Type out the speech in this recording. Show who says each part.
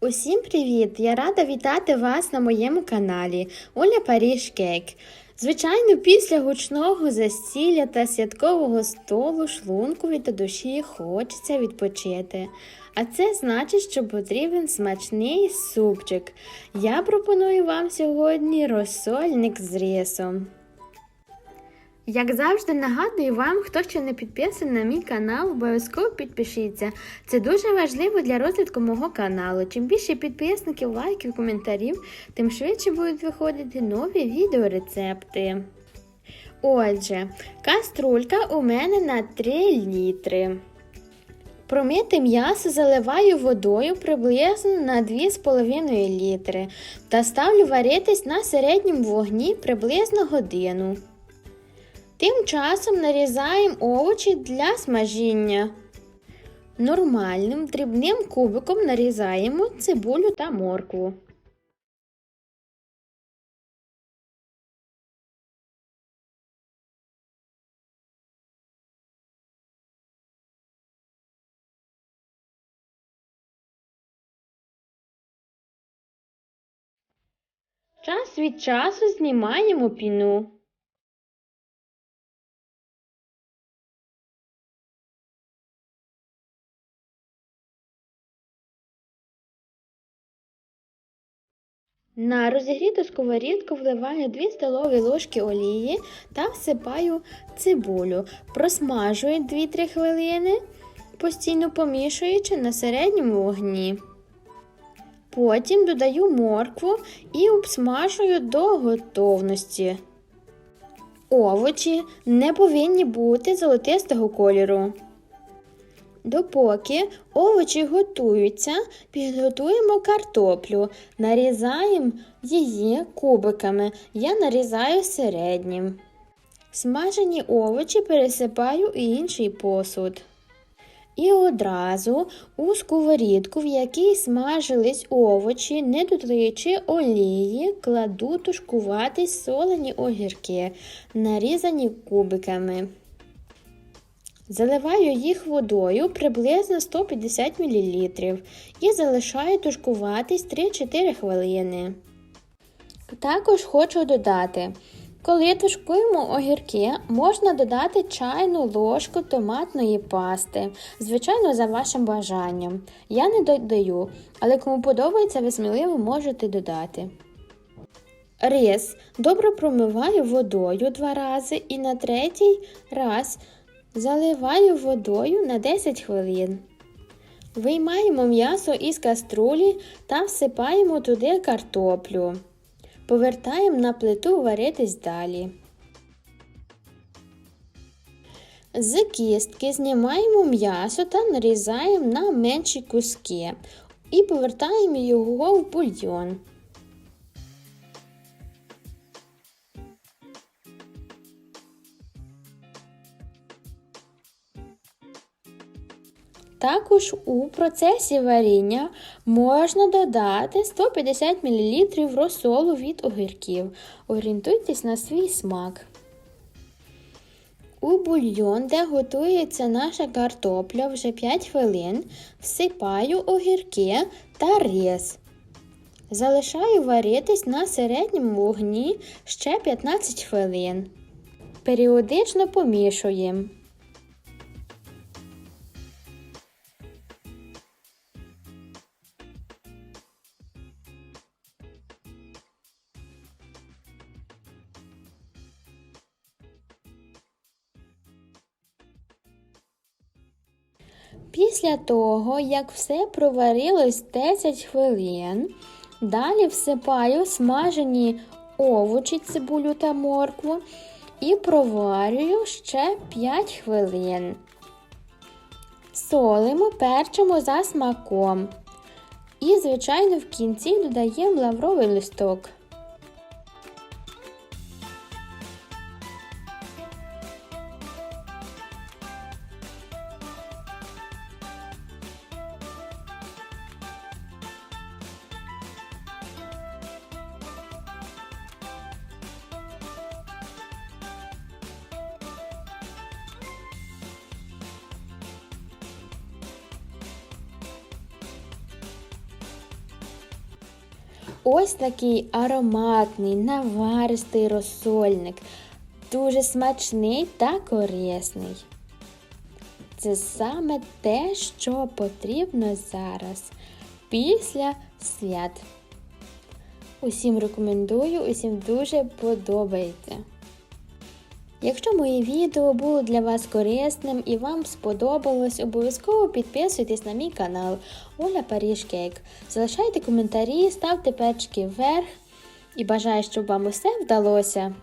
Speaker 1: Усім привіт! Я рада вітати вас на моєму каналі Оля Паріж Кейк. Звичайно, після гучного застілля та святкового столу шлункові та душі хочеться відпочити. А це значить, що потрібен смачний супчик. Я пропоную вам сьогодні розсольник з рисом. Як завжди, нагадую вам, хто ще не підписаний на мій канал, обов'язково підпишіться. Це дуже важливо для розвитку мого каналу. Чим більше підписників, лайків, коментарів, тим швидше будуть виходити нові відеорецепти. Отже, каструлька у мене на 3 літри. Промите м'ясо заливаю водою приблизно на 2,5 літри та ставлю варитись на середньому вогні приблизно годину. Тим часом нарізаємо овочі для смажіння. Нормальним дрібним кубиком нарізаємо цибулю та моркву. Час від часу знімаємо піну. На розігріту сковорідку вливаю 2 столові ложки олії та всипаю цибулю. Просмажую 2-3 хвилини, постійно помішуючи на середньому вогні. Потім додаю моркву і обсмажую до готовності. Овочі не повинні бути золотистого кольору. Допоки овочі готуються, підготуємо картоплю, нарізаємо її кубиками. Я нарізаю середнім. Смажені овочі пересипаю у інший посуд. І одразу у сковорідку, в якій смажились овочі, не додаючи олії, кладу тушкуватись солені огірки, нарізані кубиками. Заливаю їх водою приблизно 150 мл і залишаю тушкуватись 3-4 хвилини. Також хочу додати, коли тушкуємо огірки, можна додати чайну ложку томатної пасти, звичайно, за вашим бажанням. Я не додаю, але кому подобається, ви сміливо можете додати. Рис добре промиваю водою два рази і на третій раз Заливаю водою на 10 хвилин. Виймаємо м'ясо із каструлі та всипаємо туди картоплю. Повертаємо на плиту варитись далі. З кістки знімаємо м'ясо та нарізаємо на менші куски і повертаємо його в бульйон. Також у процесі варіння можна додати 150 мл розсолу від огірків. Орієнтуйтесь на свій смак. У бульйон, де готується наша картопля вже 5 хвилин, всипаю огірки та рис. Залишаю варитись на середньому вогні ще 15 хвилин. Періодично помішуємо. Після того, як все проварилось 10 хвилин, далі всипаю смажені овочі, цибулю та моркву і проварюю ще 5 хвилин. Солимо, перчимо за смаком. І, звичайно, в кінці додаємо лавровий листок. Ось такий ароматний, наваристий розсольник. Дуже смачний та корисний. Це саме те, що потрібно зараз, після свят. Усім рекомендую, усім дуже подобається. Якщо моє відео було для вас корисним і вам сподобалось, обов'язково підписуйтесь на мій канал Оля Паріж Кейк. Залишайте коментарі, ставте печки вверх і бажаю, щоб вам усе вдалося.